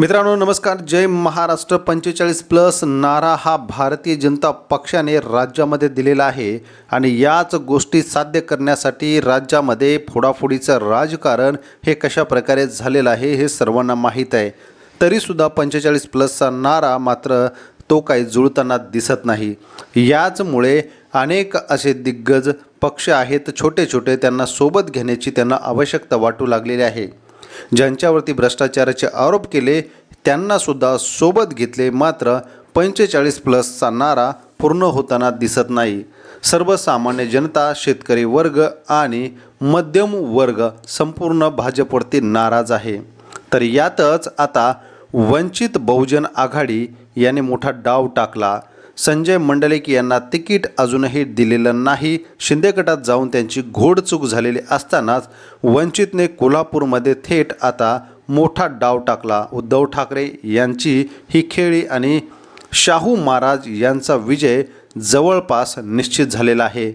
मित्रांनो नमस्कार. जय महाराष्ट्र. पंचेचाळीस प्लस नारा हा भारतीय जनता पक्षाने राज्यामध्ये दिलेला आहे आणि याच गोष्टी साध्य करण्यासाठी राज्यामध्ये फोडाफोडीचं राजकारण हे कशा प्रकारे झालेलं आहे हे सर्वांना माहीत आहे. तरीसुद्धा पंचेचाळीस प्लसचा नारा मात्र तो काही जुळताना दिसत नाही. याचमुळे अनेक असे दिग्गज पक्ष आहेत छोटे छोटे त्यांना सोबत घेण्याची त्यांना आवश्यकता वाटू लागलेली आहे. ज्यांच्यावरती भ्रष्टाचाराचे आरोप केले त्यांनासुद्धा सोबत घेतले मात्र पंचेचाळीस प्लसचा नारा पूर्ण होताना दिसत नाही. सर्वसामान्य जनता शेतकरी वर्ग आणि मध्यम वर्ग संपूर्ण भाजपवरती नाराज आहे. तर यातच आता वंचित बहुजन आघाडी याने मोठा डाव टाकला. संजय मंडलिक यांना तिकीट अजूनही दिलेलं नाही. शिंदे गटात जाऊन त्यांची घोडचूक झालेली असतानाच वंचितने कोल्हापूरमध्ये थेट आता मोठा डाव टाकला. उद्धव ठाकरे यांची ही खेळी आणि शाहू महाराज यांचा विजय जवळपास निश्चित झालेला आहे.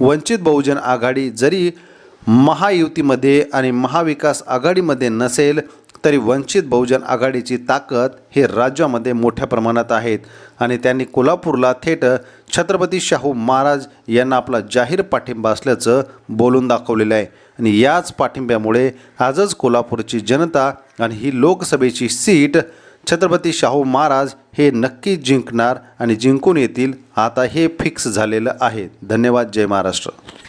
वंचित बहुजन आघाडी जरी महायुतीमध्ये आणि महाविकास आघाडीमध्ये नसेल तरी वंचित बहुजन आघाडीची ताकद हे राज्यामध्ये मोठ्या प्रमाणात आहेत. आणि त्यांनी कोल्हापूरला थेट छत्रपती शाहू महाराज यांना आपला जाहीर पाठिंबा असल्याचं बोलून दाखवलेलं आहे. आणि याच पाठिंब्यामुळे आजच कोल्हापूरची जनता आणि ही लोकसभेची सीट छत्रपती शाहू महाराज हे नक्की जिंकणार आणि जिंकून येतील. आता हे फिक्स झालेलं आहे. धन्यवाद. जय महाराष्ट्र.